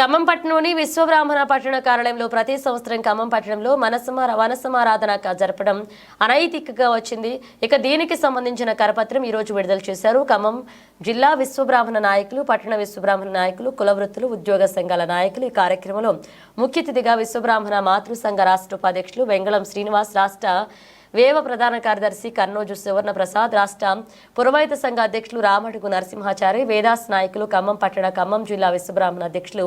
ఖమ్మం పట్టణంలోని విశ్వబ్రాహ్మణ పట్టణ కార్యాలయంలో ప్రతి సంవత్సరం ఖమ్మం పట్టణంలో మనసమార వనసమారాధన జరపడం అనైతికగా వచ్చింది. ఇక దీనికి సంబంధించిన కరపత్రం ఈరోజు విడుదల చేశారు. ఖమ్మం జిల్లా విశ్వబ్రాహ్మణ నాయకులు పట్టణ విశ్వబ్రాహ్మణ నాయకులు కులవృత్తులు ఉద్యోగ సంఘాల నాయకులు ఈ కార్యక్రమంలో ముఖ్య అతిథిగా విశ్వబ్రాహ్మణ మాతృ సంఘ రాష్ట్ర ఉపాధ్యక్షులు వెంగళం శ్రీనివాస్ రాష్ట్ర వేవ ప్రధాన కార్యదర్శి కన్నోజు సువర్ణ ప్రసాద్ రాష్ట్ర పురవైత సంఘ అధ్యక్షులు రామడుగు నరసింహాచారి వేదాస్ నాయకులు ఖమ్మం పట్టణ ఖమ్మం జిల్లా విశ్వబ్రాహ్మణ అధ్యక్షులు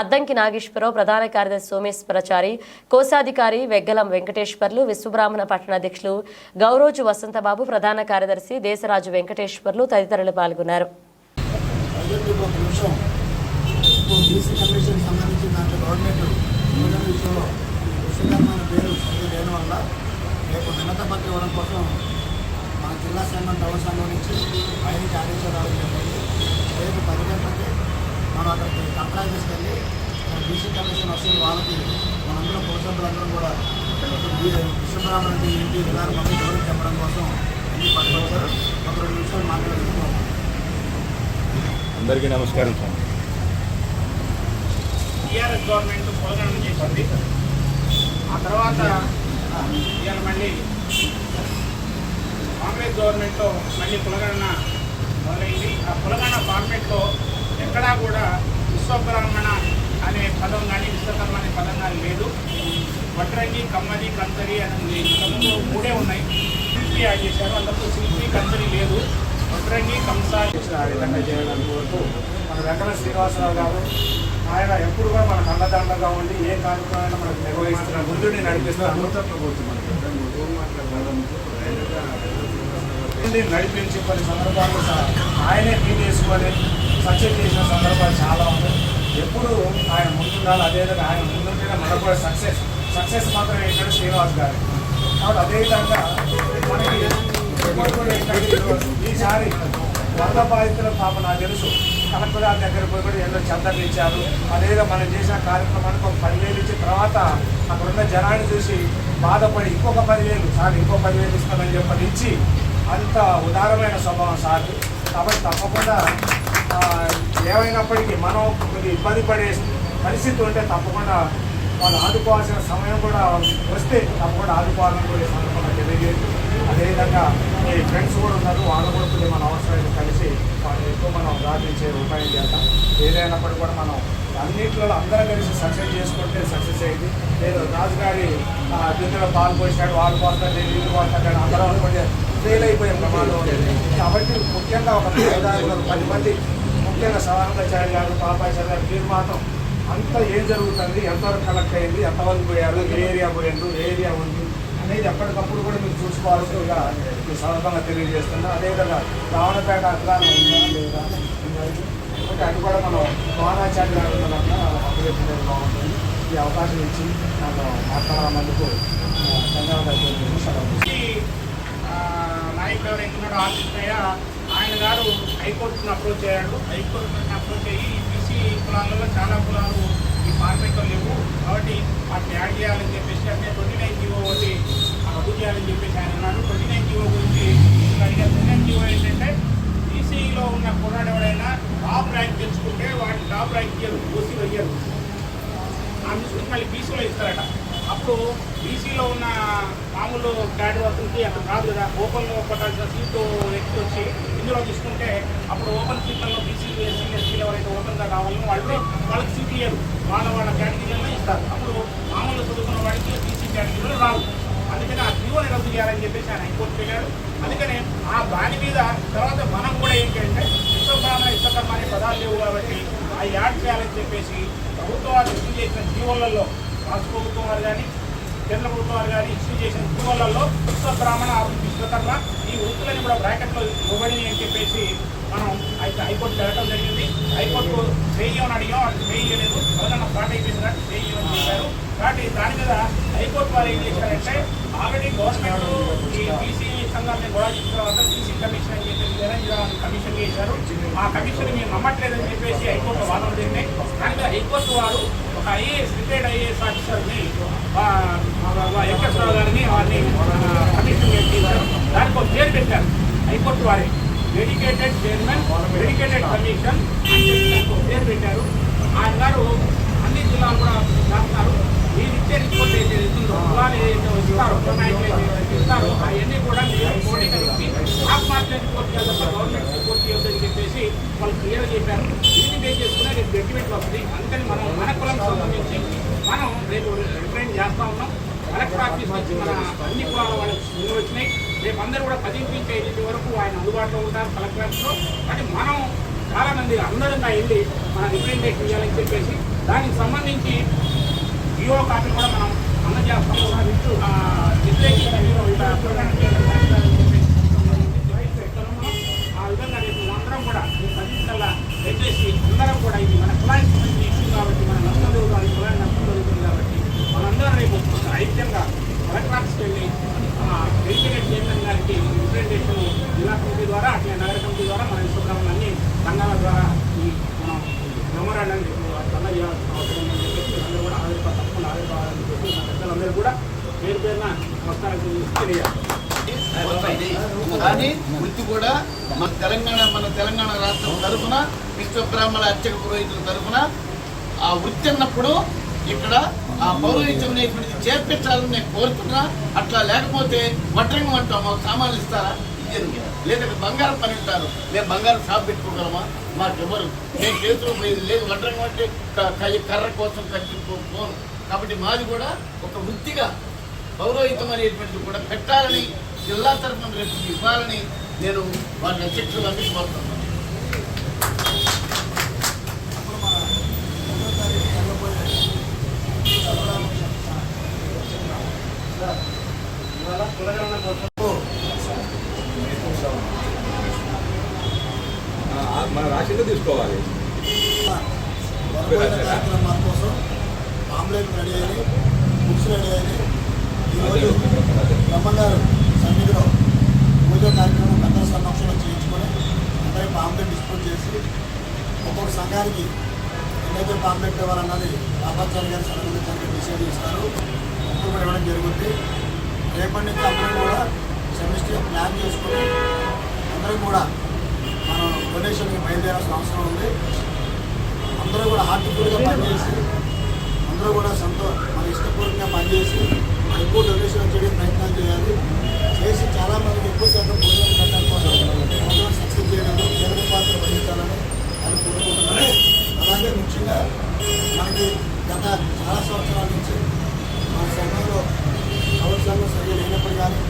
అద్దంకి నాగేశ్వరరావు ప్రధాన కార్యదర్శి సోమేశ్వరచారి కోశాధికారి వెగ్గలం వెంకటేశ్వర్లు విశ్వబ్రాహ్మణ పట్టణ అధ్యక్షులు గౌరోజు వసంతబాబు ప్రధాన కార్యదర్శి దేశరాజు వెంకటేశ్వర్లు తదితరులు పాల్గొన్నారు. దాంట్లో గవర్నమెంట్ విషయంలో విశ్వకర్మ పేరు సరిగ్గా లేని వల్ల రేపు ఘనత పత్ర ఇవ్వడం కోసం మన జిల్లా సంఘం టౌన్ సంఘం నుంచి ఆయనకి ఆదేశాలు రావడం జరిగింది రేపు పది గంటలకి మనం అక్కడికి కంప్లైంట్ తీసుకెళ్ళి మన బీసీ కమిషన్ వస్తుంది వాళ్ళకి మనందరం కులసభ్యులందరం కూడా విశ్వబ్రాహ్మణ అంటే ఏంటి విధానం మమ్మీ గౌరవం చెప్పడం కోసం అన్ని పట్టుకొచ్చారు. ఒక రెండు నిమిషాలు మాట్లాడుతున్నాం అందరికీ నమస్కారం సార్ టీఆర్ఎస్ గవర్నమెంట్ పొలగణన చేసింది. ఆ తర్వాత ఇవాళ మళ్ళీ కాంగ్రెస్ గవర్నమెంట్లో మళ్ళీ కులగణన మొదలైంది. ఆ కులగణన ఫార్మేట్లో ఎక్కడా కూడా విశ్వబ్రాహ్మణ అనే పదం కానీ విశ్వకర్మ అనే పదం కానీ లేదు. వడ్రంగి కమ్మది కంతరి అనే ఉంది. మూడే ఉన్నాయి. శిల్పి యాడ్ చేశారు. అందుకు శిల్పి కంతరి లేదు. వడ్రంగి కంస ఆ విధంగా చేయడానికి కోరుతూ మన వెంకట శ్రీనివాసరావు గారు ఆయన ఎప్పుడు కూడా మనకు అండదండగా ఉండి ఏ కార్యక్రమాన్ని మనకు నిర్వహిస్తున్న ముందుని నడిపిస్తాను. మంది నడిపించి కొన్ని సందర్భాల్లో ఆయనే ఫీల్ చేసుకొని సక్సెస్ చేసిన సందర్భాలు చాలా ఉన్నాయి. ఎప్పుడు ఆయన ముందుండాలి. అదేవిధంగా ఆయన ముందుంటేనే మనకు కూడా సక్సెస్ సక్సెస్ మాత్రం ఏంటంటే శ్రీనివాస్ గారు. కాబట్టి అదేవిధంగా మనకి ఈసారి వరద బాధితుల పాప నాకు తెలుసు. కలెక్టర్ గారి దగ్గర పోయి కూడా ఎన్నో చందలు ఇచ్చారు. అదేవిధంగా మనం చేసిన కార్యక్రమానికి ఒక పదివేలు ఇచ్చిన తర్వాత అక్కడున్న జనాన్ని చూసి బాధపడి ఇంకొక పదివేలు సార్ ఇంకో పదివేలు ఇస్తామని చెప్పని ఇచ్చి అంత ఉదారమైన స్వభావం సార్. కాబట్టి తప్పకుండా ఏమైనప్పటికీ మనం కొద్ది ఇబ్బంది పడే పరిస్థితి ఉంటే తప్పకుండా వాళ్ళు ఆదుకోవాల్సిన సమయం కూడా వస్తే తప్పకుండా ఆదుకోవాలని కూడా సందర్భంగా తెలియజేసి అదేవిధంగా మీ ఫ్రెండ్స్ కూడా ఉన్నారు. వాళ్ళు కూడా కొద్దిగా మన అవసరాన్ని కలిసి వాళ్ళు ఎక్కువ మనం ప్రార్థించే ఉపాయం చేద్దాం. ఏదైనప్పటికీ కూడా మనం అన్నింటిలో అందరం కలిసి సక్సెస్ చేసుకుంటే సక్సెస్ అయింది. లేదు రాజుగారి ఆ, దీంట్లో పాలు పోసినాడు వాళ్ళు పోస్తాడు నేను వీళ్ళు పోస్తాడు అందరం అనుకుంటే ఫెయిల్ అయిపోయే ప్రమాదం ఉండేది కాబట్టి ముఖ్యంగా ఒక ఉదాహరణ పది మంది ముఖ్యంగా సదానందాచార్య గారు పాపాచార్య గారు మీరు మాత్రం అంతా ఏం జరుగుతుంది ఎంతవరకు కలెక్ట్ అయింది ఎంతవరకు పోయారు ఏ ఏరియా పోయారు ఏ ఏరియా ఉంది అనేది ఎప్పటికప్పుడు కూడా మీరు చూసుకోవాల్సిందిగా మీ సందర్భంగా తెలియజేస్తున్నా. అదేవిధంగా రావణపేట అగ్రాలు ఉందా లేదా అది కూడా మనం పవనాచార్య గారు బాగుంటుంది ఈ అవకాశం ఇచ్చి నాకు మాట్లాడనందుకు ధన్యవాదాలు తెలియజేసి సెలవు నాయకుడు ఆయన గారు హైకోర్టును అప్రోచ్ అయ్యాడు హైకోర్టును అప్రోచ్ అయ్యి బీసీ కులాలలో చాలా కులాలు ఈ ఫార్మేట్లో లేవు కాబట్టి వాటిని యాడ్ చేయాలని చెప్పేసి అంటే ట్వంటీ నైన్ జీవో ఒకటి రద్దు చేయాలని చెప్పేసి ఆయన అన్నాడు ట్వంటీ నైన్ జీవో గురించి అడిగారు ట్వంటీ నైన్ జీవో ఏంటంటే బీసీలో ఉన్న కులాడు ఎవడైనా టాప్ ర్యాంక్ తెచ్చుకుంటే వాటి టాప్ ర్యాంక్ ఇయ్యరు వెయ్యరు ఇయ్యరు ఆ మళ్ళీ బీసీలో ఇస్తారట. అప్పుడు బీసీలో ఉన్న మామూలు క్యాడర్ వర్క్కి అక్కడ రాదు కదా ఓపెన్లో కొట్టాల్సిన సీటు ఎక్కి వచ్చి ఇందులో తీసుకుంటే అప్పుడు ఓపెన్ సీట్లలో బీసీలు ఎస్సీలు ఎస్సీలు ఎవరైతే ఓపెన్గా కావాలని వాళ్ళు వాళ్ళకి సీట్లు ఇవ్వరు వాళ్ళ వాళ్ళ కేటగిరీలో ఇస్తారు. అప్పుడు మామూలు చదువుకున్న వాడికి బీసీ కేటగిరీలో రావు. అందుకని ఆ జీవోని రద్దు చేయాలని చెప్పేసి ఆయన హైకోర్టు వెళ్ళాడు. అందుకని ఆ దాని మీద తర్వాత మనం కూడా ఏంటంటే విశ్వకర్మ విశ్వకర్మ అనే పదాలు లేవు కాబట్టి ఆ యాడ్ చేయాలని చెప్పేసి ప్రభుత్వం వారు ఇష్యూ చేసిన జీవోలలో రాష్ట్ర ప్రభుత్వం వారు కానీ కేంద్ర ప్రభుత్వం వారు కానీ ఇష్యూ చేసిన జీవోలలో అభివృద్ధి విశ్వకర్మ ఈ వృత్తులని కూడా బ్రాకెట్లో ఇవ్వబడి అని చెప్పేసి మనం అయితే హైకోర్టు వెళ్ళడం జరిగింది. హైకోర్టు చేయమని అడిగాం వాళ్ళు చేయలేదు ఎవరన్నా స్టార్ట్ అయిపోయింది కాబట్టి చేయమని చెప్పారు. కాబట్టి దాని మీద హైకోర్టు వారు ఏం చేశారంటే ఆల్రెడీ గవర్నమెంట్ ఈ బీసీ సంఘాన్ని గొడవ చేసిన తర్వాత బీసీ కమిషన్ అని కమిషన్ చేశారు. ఆ కమిషన్ మేము నమ్మట్లేదని చెప్పేసి హైకోర్టు వాదన జరిగినాయి దాని హైకోర్టు వారు ఒక ఐఏఎస్ రిటైర్డ్ ఐఏఎస్ ఆఫీసర్ని వెంకటేశ్వరరావు గారిని వారిని కమిషన్ చేశారు. దానికి ఒక పేరు పెట్టారు హైకోర్టు వారే. డెడికేటెడ్ చైర్మన్ డెడికేటెడ్ కమిషన్ దానికి ఒక పేరు పెట్టారు. ఆయన గారు అన్ని జిల్లాలు కూడా రాస్తున్నారు మీరు ఇచ్చే రిపోర్ట్ ఏదైతే ఇస్తుందో ఇస్తారు ఏదైతే అవన్నీ కూడా మీరు కోరిక క్రోడీకరించి కోర్టు చేద్దాం గవర్నమెంట్ కోర్టు చేద్దని చెప్పేసి వాళ్ళు క్లియర్ చెప్పారు. దీన్ని బేస్ చేసుకునే రేపు జడ్జిమెంట్ వస్తుంది. అందుకని మనం మన కులం సంబంధించి మనం రేపు రిప్రజెంట్ చేస్తా ఉన్నాం. కలెక్టర్ ఆఫీస్ నుంచి మన అన్ని కులాల వాళ్ళకి ముందు వచ్చినాయి. రేపు అందరూ కూడా పది నుంచి వరకు ఆయన అందుబాటులో ఉంటారు కలెక్టర్ ఆఫీస్లో కానీ మనం చాలామంది అందరంగా వెళ్ళి మన రిప్రజెంటేషన్ చేయాలని చెప్పేసి దానికి సంబంధించి ఈఓ కాపీ కూడా మనం అందజేస్తాము. ఆ, నిర్దేశించిన ఈఓ ఇలా ప్రకటన చేయడం చేస్తారని చెప్పేసి డివైస్ పెట్టాము మనం. ఆ విధంగా రేపు అందరం కూడా ఈ పదింతల్లా పెట్టేసి అందరం కూడా ఇది మన కులానికి సంబంధించిన ఇష్యూ కాబట్టి మన నష్టం జరుగుతుంది కులానికి నష్టం జరుగుతుంది కాబట్టి మనందరం రేపు ఒక ఐక్యంగా కలెక్టర్ వెళ్ళి వెంకటేష్ చైర్మన్ గారికి రిప్రజెంటేషన్ జిల్లా కమిటీ ద్వారా అట్లే నగర కమిటీ ద్వారా మన విశ్వబ్రహ్మణ్యాన్ని సంఘాల ద్వారా ఈ మనం మెమోరాండం చేయాల్సిన అవసరం ఉందని చెప్పేసి అందరూ కూడా ఆవిర్భావ తప్పకుండా ఆవిర్భావాలని చెప్పి మన పెద్దలందరూ కూడా పేరు పేరున నమస్కారం తెలియాలి కానీ వృత్తి కూడా మన తెలంగాణ మన తెలంగాణ రాష్ట్రం తరఫున విశ్వబ్రాహ్మణ అర్చక పురోహితుల తరఫున ఆ వృత్తి అన్నప్పుడు ఇక్కడ ఆ పౌరోహిత్యం అనేటువంటిది చేర్పించాలని నేను కోరుతున్నా. అట్లా లేకపోతే వడ్రంగం మాకు సామాన్లు ఇస్తారా? ఇయ్యరు. లేదంటే బంగారం పని ఉంటారు. మేము బంగారం షాప్ పెట్టుకోగలమా మాకు ఎవరు మేము చేతులు పోయేది లేదు వడ్రంగం అంటే కర్ర కోసం కట్టిపోను పోను. కాబట్టి మాది కూడా ఒక వృత్తిగా పౌరోహితం అనేటువంటిది కూడా పెట్టాలని జిల్లా తరఫున రేపు ఇవ్వాలని నేను వారి అధ్యక్షులు అందరికీ కోరుతున్నాను అప్పుడు మన ఒకటో తారీఖు జరగబోయే మన రాసిందే తీసుకోవాలి. మన కోసం ఆమ్లెట్ రెడీ అయ్యి బుక్స్ రెడీ అయ్యి ఈరోజు బ్రహ్మంగారు సన్నిధిలో పూజ కార్యక్రమం పెద్దల సమక్షంలో చేయించుకొని అందరికీ ఆమ్లెట్ డిస్ట్రిబ్యూట్ చేసి ఒక్కొక్క సంఘానికి ఎన్నైతే ఆమ్లెట్ ఇవ్వాలన్నది ఆపాచార్య గారి సడన్గా డిసైడ్ చేస్తారు. అప్పుడు ఇవ్వడం జరుగుతుంది రేపటి నుంచి అందరం కూడా సెమిస్టర్ ప్లాన్ చేసుకుని అందరం కూడా మనం డొనేషన్కి బయలుదేరాల్సిన అవసరం ఉంది. అందరూ కూడా హార్ట్ఫుల్గా పనిచేసి అందరూ కూడా సంతో మన ఇష్టపూర్వకంగా పనిచేసి ఎక్కువ డొనేషన్ చేయడానికి ప్రయత్నాలు చేయాలి. చేసి చాలామందికి ఎక్కువ శాతం భోజనం పెట్టడం కోసం ప్రోగ్రామ్ సక్సెస్ చేయడంలో కీలక పాత్ర వహించాలని అని కోరుకుంటున్నాను అలాగే ముఖ్యంగా మనకి గత చాలా సంవత్సరాల నుంచి మన సంఘంలో సంవత్సరంలో సరిగ్గా లేనప్పుడు కానీ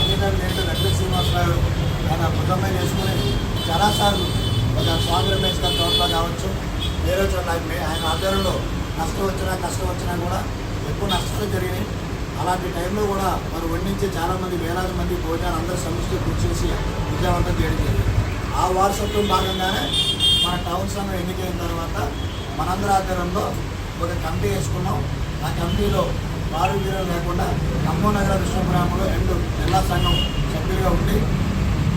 అందుకని నేను వెంకట శ్రీనివాసరావు ఆయన భుజమైన వేసుకుని చాలాసార్లు ఒక స్వామి రమేష్ గారి తోటలో కావచ్చు వేరే చోట్ల ఆయన ఆయన ఆధ్వర్యంలో నష్టం వచ్చినా కష్టం వచ్చినా కూడా ఎక్కువ నష్టాలు జరిగినాయి. అలాంటి టైంలో కూడా మరి వండించి చాలామంది వేలాది మంది భోజనాలు అందరూ సమిష్టి కూర్చేసి చేసి విజయవంతం చేయడం జరిగింది. ఆ వారసత్వం భాగంగానే మన టౌన్ సంఘం ఎన్నికైన తర్వాత మనందరి ఆధ్వర్యంలో ఒక కమిటీ వేసుకున్నాం. ఆ కమిటీలో వారు వీరు లేకుండా ఖమ్మం నగర విశ్వబ్రాహ్మణులు అండ్ జిల్లా సంఘం సభ్యులుగా ఉండి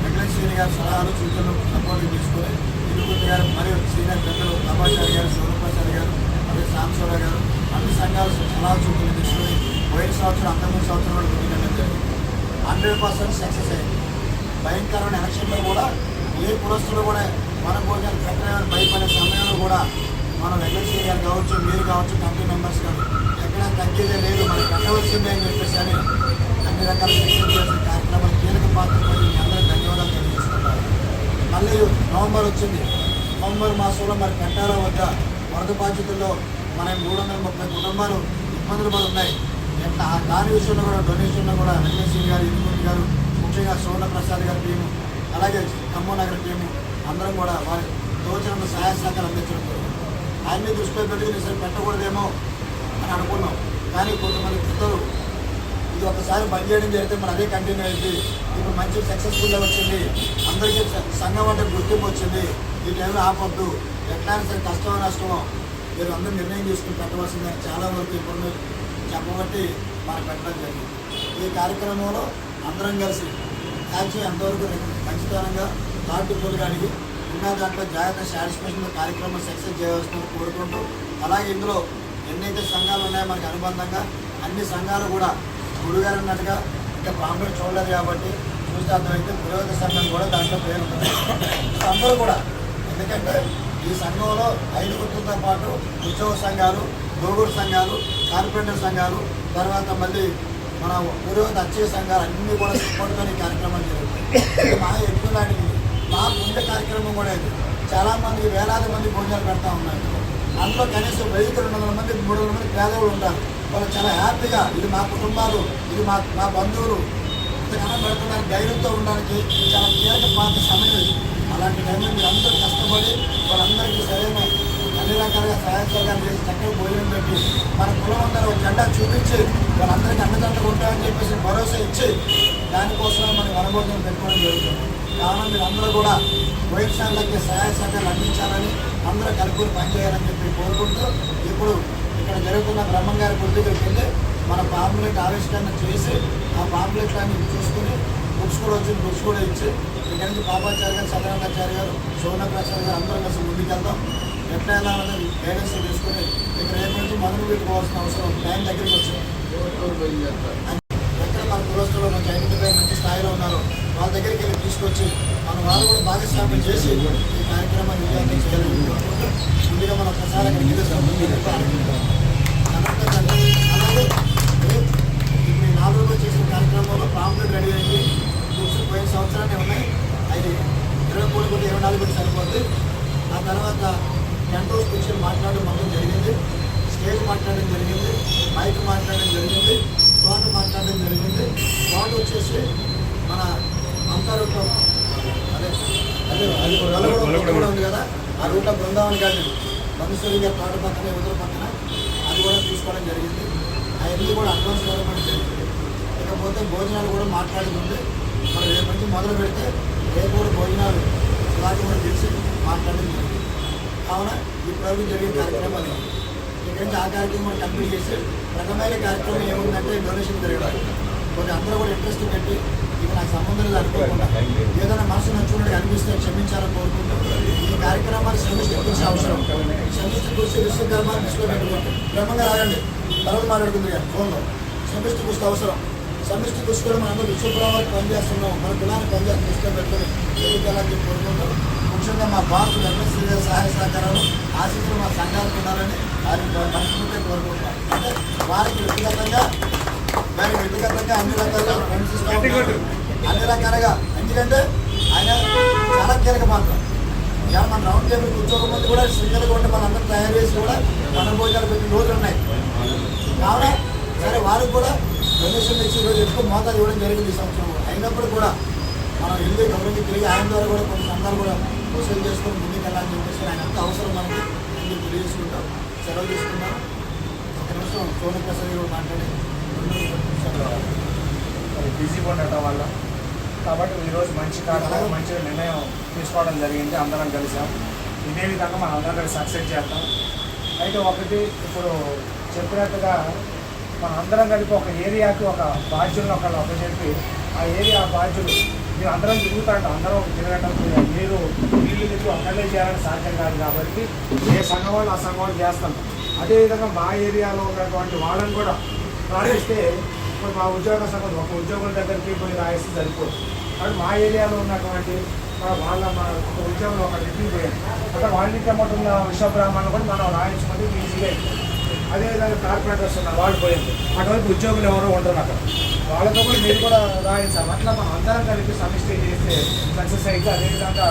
వెంకటేశ్వరి గారి సలహాలు సూచనలు సపోర్ట్ తీసుకొని తిరుపతి గారు మరియు సీనియర్ పెద్దలు తపాచారి గారు శివప్రసాద్ గారు మరియు సాంబశివరావు గారు అన్ని సంఘాలు సలహా సూచనలు తీసుకొని పోయిన సంవత్సరం అంతకుముందు సంవత్సరం కూడా ముందుకెళ్ళడం జరిగింది. హండ్రెడ్ పర్సెంట్ సక్సెస్ అయింది. భయంకరమైన ఎలక్షన్లో కూడా ఏ పురస్తులు కూడా మన భోజనం పెట్టడానికి భయపడే సమయంలో కూడా మనం వెంకటేశ్వర గారు కావచ్చు మీరు కావచ్చు కమిటీ మెంబర్స్ కాదు మనం అని చెప్పేసి అని అన్ని రకాల శిక్షణ చేసిన కార్యక్రమాలు కీలక పాత్ర మీ అందరూ ధన్యవాదాలు తెలియజేస్తున్నారు మళ్ళీ నవంబర్ వచ్చింది. నవంబర్ మాసంలో మరి కట్టారా వద్ద వరద బాధ్యతల్లో మన మూడు వందల ముప్పై కుటుంబాలు ఇబ్బందులు పడుతున్నాయి. ఎట్లా ఆ దాని విషయంలో కూడా డొనేషన్లో కూడా వెంకటేశ్వరి గారు ఇంద్రమూర్తి గారు ముఖ్యంగా సోన ప్రసాద్ గారి టీము అలాగే ఖమ్మం నగర టీము అందరం కూడా వారి తోచినంత సహాయ సహకారం అందించడం ఆయన్ని దృష్టిలో పెట్టుకుని సరే పెట్టకూడదేమో అని అనుకున్నాం. కానీ కొంతమంది పిల్లలు ఇది ఒకసారి బంద్ చేయడం జరిగితే మరి అదే కంటిన్యూ అయింది. ఇప్పుడు మంచి సక్సెస్ఫుల్గా వచ్చింది. అందరికీ సంఘం అంటే గుర్తింపు వచ్చింది. ఈ టైంలో ఆపొద్దు. ఎట్లా సరే కష్టమో నష్టమో మీరు అందరూ నిర్ణయం తీసుకుని పెట్టవలసిందని చాలా వరకు ఇప్పుడు చెప్పబట్టి మనం పెట్టడం జరిగింది. ఈ కార్యక్రమంలో అందరం కలిసి యాక్చువల్ ఎంతవరకు ఖచ్చితంగా హార్ట్ఫుల్గా అడిగి ఉన్న దాంట్లో జాగ్రత్త సాటిస్ఫాక్షన్ కార్యక్రమం సక్సెస్ చేయవలసిందని కోరుకుంటూ అలాగే ఇందులో ఎన్నైతే సంఘాలు ఉన్నాయో మనకి అనుబంధంగా అన్ని సంఘాలు కూడా గురుగారు అన్నట్టుగా ఇంకా పాంపలు చూడలేదు కాబట్టి చూస్తే అర్థమైతే పురోగతి సంఘం కూడా దాంట్లో పేరు అందరూ కూడా ఎందుకంటే ఈ సంఘంలో ఐదు గుర్తులతో పాటు ఉద్యోగ సంఘాలు దోగుడు సంఘాలు కార్పొరేటర్ సంఘాలు తర్వాత మళ్ళీ మన పురోగతి అచ్చే సంఘాలు అన్నీ కూడా సపోర్ట్తో ఈ కార్యక్రమం జరుగుతుంది. మా ఎక్కువ లాంటిది. మా ముందు కార్యక్రమం కూడా ఇది. చాలామంది వేలాది మంది భోజనాలు పెడతా ఉన్నారు. అందులో కనీసం వెయ్యి రెండు వందల మంది మూడు వందల మంది పేదవాళ్ళు ఉంటారు. వాళ్ళు చాలా హ్యాపీగా ఇది మా కుటుంబాలు ఇది మా మా బంధువులు. ఇంతకన్నా పెడుతున్నారు ధైర్యంతో ఉండడానికి చాలా కీలక పాత్ర సమయం ఇది. అలాంటి టైంలో మీరు అందరూ కష్టపడి వాళ్ళందరికీ సరైన అన్ని రకాలుగా సహాయ సహకారం చేసి చక్కగా భోజనం పెట్టి మన కులం అందరూ ఒక జెండా చూపించి వాళ్ళందరికీ అన్నదండలు ఉంటాయని చెప్పేసి భరోసా ఇచ్చి దానికోసమే మనకు వనభోజనం పెట్టుకోవడం జరుగుతుంది. కావున మీరు అందరూ కూడా వైద్యశాలకి సహాయ సహకారాలు అందించాలని అందరూ కలుపుకొని పనిచేయాలని చెప్పి కోరుకుంటూ ఇప్పుడు ఇక్కడ జరుగుతున్న బ్రహ్మం గారి గుడి దగ్గరికి వెళ్ళి మన పాంప్లెట్ ఆవిష్కరణ చేసి ఆ పాంప్లెట్లన్నీ చూసుకుని బుక్స్ కూడా వచ్చి బుక్స్ కూడా ఇచ్చి ఇక్కడ నుంచి పాపాచార్య గారు సత్యనారాయణాచార్య గారు సోన ప్రసాద్ గారు అందరం కలిసి ముందుకెళ్దాం. ఎట్లా అనేది గైడెన్స్ తీసుకుని ఇక్కడ రేపు నుంచి మొదలు పెట్టుకోవాల్సిన అవసరం టైం దగ్గరికి వచ్చింది. ఎక్కడ మన కులస్తులు మంచి ఐడెంటిఫై మంచి స్థాయిలో ఉన్నారో వాళ్ళ దగ్గరికి వెళ్ళి తీసుకొచ్చి మన వాళ్ళు కూడా భాగస్వామ్యం చేసి ఈ కార్యక్రమాన్ని విజయాన్ని ముందుగా మన ప్రసార అలాగే ఇప్పుడు ఈ నాలుగు రోజులు చేసిన కార్యక్రమంలో ప్రాంప్లెట్ రెడీ అయింది బుక్స్ పోయిన సంవత్సరాన్ని ఉన్నాయి. అది ఇరవై మూడు కోటి ఇరవై నాలుగు కోటి సరిపోతుంది ఆ తర్వాత టెంట్ హౌస్ కూర్చొని మాట్లాడడం మొత్తం జరిగింది. స్టేజ్ మాట్లాడడం జరిగింది. మైక్ మాట్లాడడం జరిగింది తోట మాట్లాడడం జరిగింది తోట వచ్చేసి మన అంతరూట్లో అదే అదే అది కూడా ఉంది కదా. ఆ రూట్లో బృందావన్ గార్డెన్ మనుషులు గారి తోట పక్కన ఎదురు పక్కన అది కూడా తీసుకోవడం జరిగింది. అవన్నీ కూడా అడ్వాన్స్ డెవలప్మెంట్ జరిగింది ఇకపోతే భోజనాలు కూడా మాట్లాడుతుంది ఉంది మరి రేపు నుంచి మొదలు పెడితే రేపు కూడా భోజనాలు అలాగే కూడా తెలిసి మాట్లాడడం జరిగింది. కావున ఈ ప్రభుత్వం జరిగిన కార్యక్రమాలు ఇక్కడ నుంచి ఆ కార్యక్రమం కంప్లీట్ చేసి రకమైన కార్యక్రమం ఏముందంటే డొనేషన్ జరగడానికి కొన్ని అందరూ కూడా ఇంట్రెస్ట్ పెట్టి ఇది నాకు సంబంధం లేదు అనుకోకుండా ఏదైనా మనసు నచ్చుకున్నట్టు అనిపిస్తే క్షమించాలని కోరుకుంటూ ఈ కార్యక్రమాన్ని సమిష్టి కృషి అవసరం సమిష్టి కృషి విశ్వకర్మాన్ని దృష్టిలో పెట్టుకోండి క్రమంగా రాగండి. తర్వాత మాట్లాడుతుంది ఫోన్లో. సమిష్టి కృషి అవసరం. సమిష్టి కృషి కూడా మనందరూ విశ్వప్రభావానికి పనిచేస్తున్నాం. మన కులానికి పనిచేస్తున్న దృష్టిలో పెట్టుకుని ఎదుగుదలని కోరుకుంటాం ముఖ్యంగా మా బాసులు ఎంఎస్సీ సహాయ సహకారాలు ఆశించిన మా సంఘాలకు ఉండాలని వారిని మనస్ఫూర్తిగా కోరుకుంటున్నాం. అంటే వారికి వ్యక్తిగతంగా వారికి వ్యక్తిగతంగా అన్ని రకాలుగా ఉంటారు. అన్ని రకాలుగా. ఎందుకంటే ఆయన చాలా కీలక పాత్ర. ఇవాళ మన రౌండ్ టేబుల్ కూర్చోకముందు కూడా సింగల్గా ఉండి మన అందరం తయారు చేసి కూడా మన భోజనాలు పెట్టిన రోజులు ఉన్నాయి. కావున సరే వారికి కూడా డొనేషన్ ఇచ్చి ఈరోజు ఎక్కువ మోతాదు ఇవ్వడం జరిగింది ఈ సంవత్సరం కూడా. అయినప్పుడు కూడా మనం ఎందుకు గవర్నమెంట్ తిరిగి ఆయన ద్వారా కూడా కొన్ని సంఘాలు కూడా వసూలు చేసుకొని ముందుకు వెళ్ళాలని చెప్పేసి ఆయన ఎంత అవసరం మనకి ఎందుకు తెలియజేసుకుంటాం. సెలవు తీసుకున్నాం ఒక నిమిషం సోని ప్రసాద్ గారు మాట్లాడి బిజీగా ఉండటం వల్ల కాబట్టి ఈరోజు మంచి కార్యక్రమం మంచి నిర్ణయం తీసుకోవడం జరిగింది. అందరం కలిసాం. ఇదే విధంగా మనం అందరం కలిసి సక్సెస్ చేస్తాం అయితే ఒకటి ఇప్పుడు చెప్పినట్టుగా మన అందరం కలిపి ఒక ఏరియాకి ఒక బాధ్యులను ఒకళ్ళు అప్పచెప్పి ఆ ఏరియా బాధ్యులు మీరు అందరం తిరుగుతాంట అందరం తిరగటం మీరు వీళ్ళు తిరిగి ఒక్కళ్ళే చేయాలని సాధ్యం కాదు కాబట్టి ఏ సంఘం వాళ్ళు ఆ సంఘం వాళ్ళు చేస్తాం. అదేవిధంగా మా ఏరియాలో ఉన్నటువంటి వాళ్ళని కూడా రాణిస్తే ఇప్పుడు మా ఉద్యోగ సంఘం ఒక ఉద్యోగుల దగ్గరికి పోయి రాయిస్తే సరిపోదు కాబట్టి మా ఏరియాలో ఉన్నటువంటి వాళ్ళ మా ఒక ఉద్యోగంలో ఒక డిగ్రీ పోయాం అక్కడ వాళ్ళ ఇంటి అమ్మట ఉన్న విశ్వబ్రాహ్మణులు కూడా మనం రాయించుకుంటే ఈజీగా అయిపోతుంది. అదేవిధంగా కార్పొరేటర్స్ ఉన్న వాళ్ళు పోయింది అటువైపు ఉద్యోగులు ఎవరో ఉండరు అక్కడ. వాళ్ళతో కూడా మీరు కూడా రాయించాలి అట్లా మనం అందరం కలిపి సమిష్టి చేస్తే సక్సెస్ అయితే అదేవిధంగా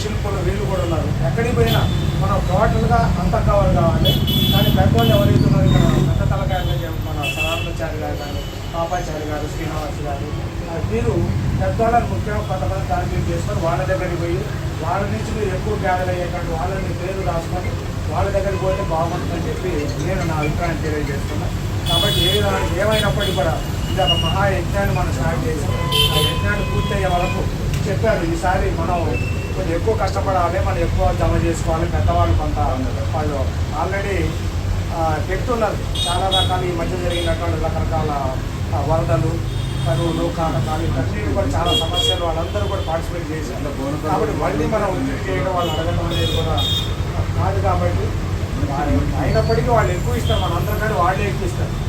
శిల్పులు వీళ్ళు కూడా ఉన్నారు. ఎక్కడికి పోయినా మనం టోటల్గా అంతా కవర్ కావాలి. కానీ పెద్దవాళ్ళు ఎవరైతే ఉన్నారు ఇక్కడ పెద్ద తలకాయలు మన సదానందాచారి గారు కానీ పాపాచారి గారు శ్రీనివాస్ గారు మీరు పెద్దవాళ్ళని ముఖ్యంగా కొంతమంది టార్గెట్ చేసుకొని వాళ్ళ దగ్గరికి పోయి వాళ్ళ నుంచి మీరు ఎక్కువ గ్యాదర్ అయ్యేటట్టు వాళ్ళని పేరు రాసుకొని వాళ్ళ దగ్గరికి పోతే బాగుంటుందని చెప్పి నేను నా అభిప్రాయం తెలియజేస్తున్నాను కాబట్టి ఏ ఏమైనప్పటికీ కూడా ఇది ఒక మహాయజ్ఞాన్ని మనం స్టార్ట్ చేసాం ఆ యజ్ఞాన్ని పూర్తయ్యే వరకు చెప్పారు ఈసారి మనం కొంచెం ఎక్కువ కష్టపడాలి మనం ఎక్కువ జమ చేసుకోవాలి పెద్దవాళ్ళు కొంత వాళ్ళు ఆల్రెడీ పెట్టున్నారు. చాలా రకాల ఈ మధ్య జరిగినటువంటి రకరకాల వరదలు కరువులు కాటకాలు ఇవన్నీ కూడా చాలా సమస్యలు వాళ్ళందరూ కూడా పార్టిసిపేట్ చేశారు. కాబట్టి మళ్ళీ మనం చేయడం వాళ్ళు అడగడం అనేది కూడా కాదు కాబట్టి అయినప్పటికీ వాళ్ళు ఎక్కువ ఇస్తారు. మనందరం కానీ వాళ్ళే ఎక్కువ ఇస్తారు.